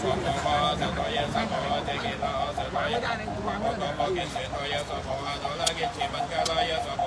我说风来就带雨伞不来你给他随便一带我说风来就带雨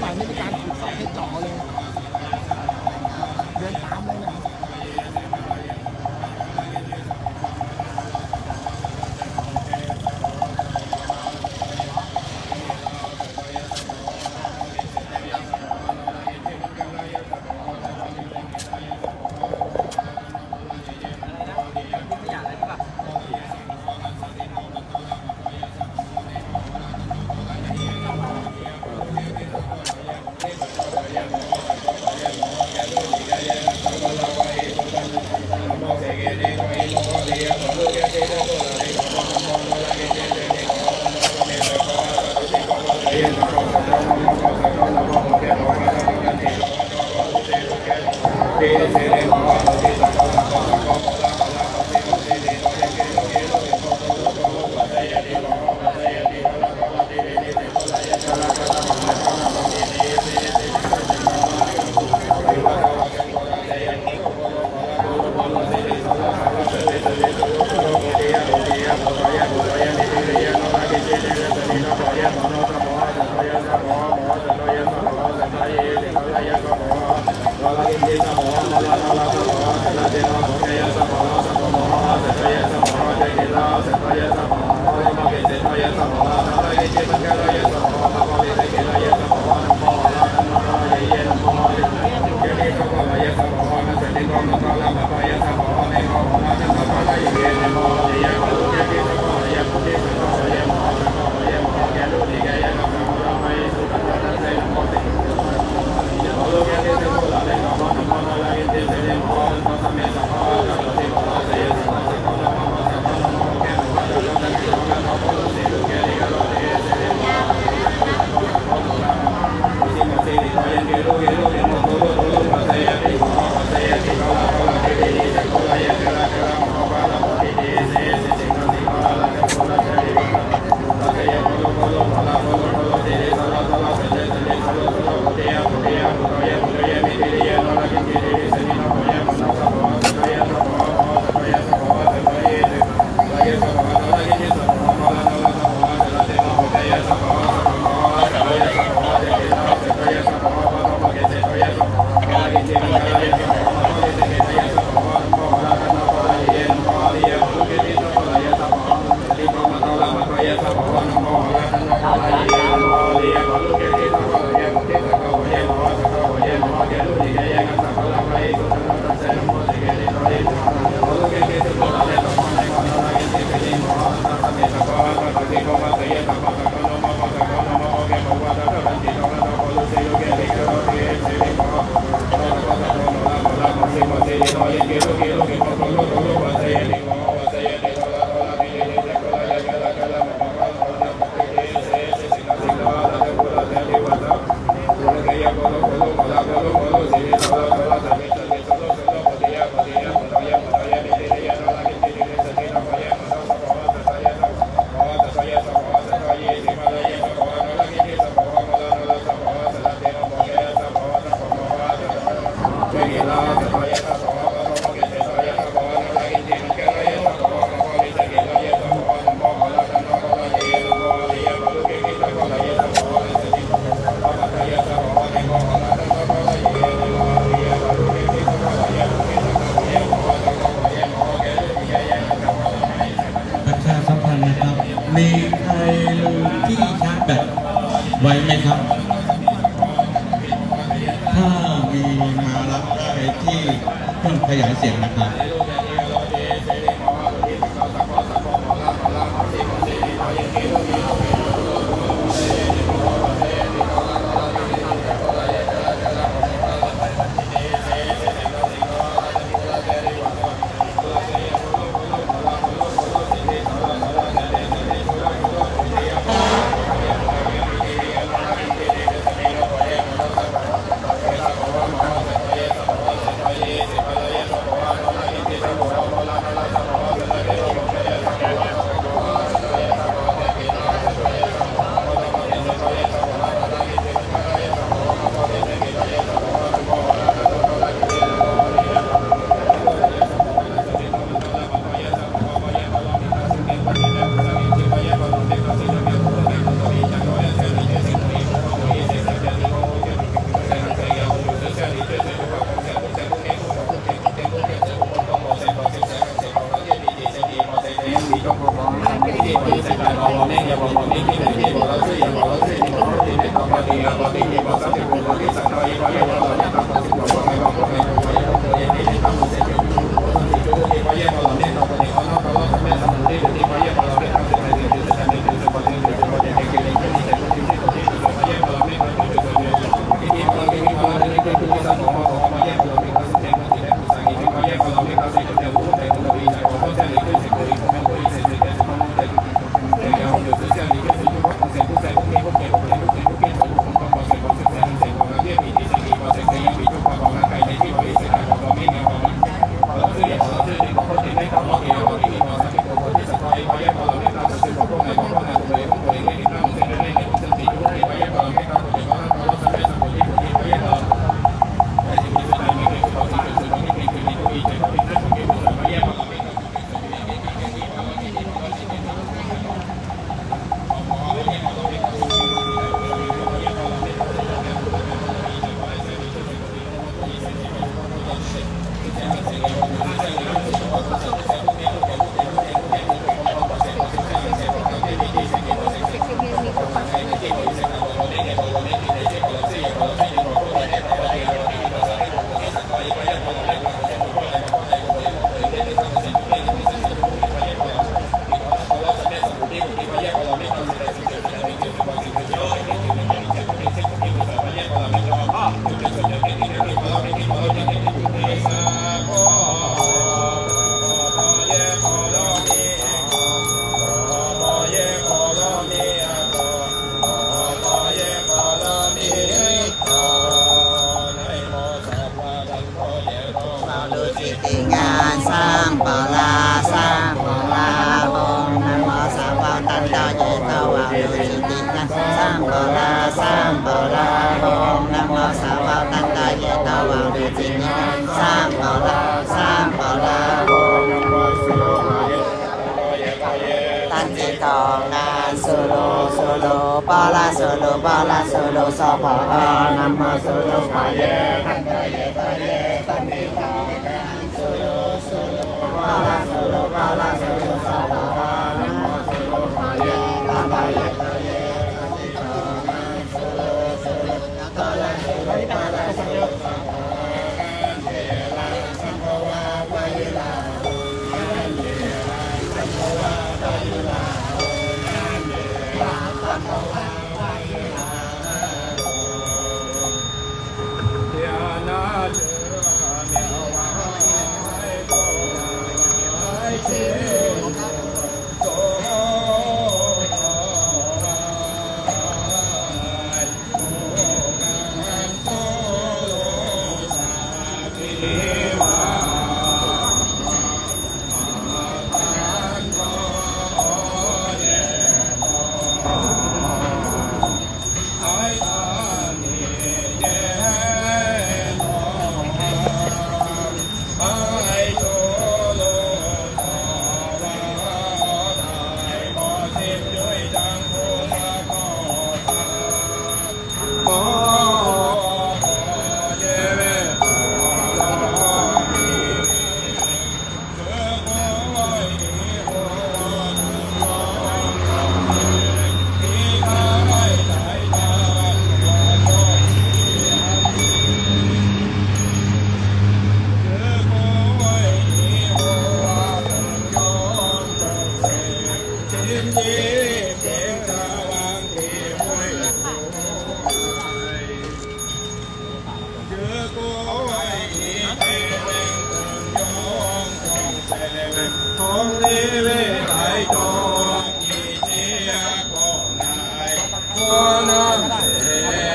หม่ไม่มีการขุดเสาให้เจาะเลย Thank you. รื่อ ตันตาเยตวาดุสิติงานสร้างปาลาสร้างปาลาโอมนะโมสาวาตันตาเยตวาดุสิติงานสร้างปาลาสร้างปาลาโอมนะโมสาวาตันติตองนาสุโลสุโลปาลาสุโลปาลาสุโลสปะอานัมมาสุโลปะเยตันตาเยตาเยตันติตองา Yeah. one of them.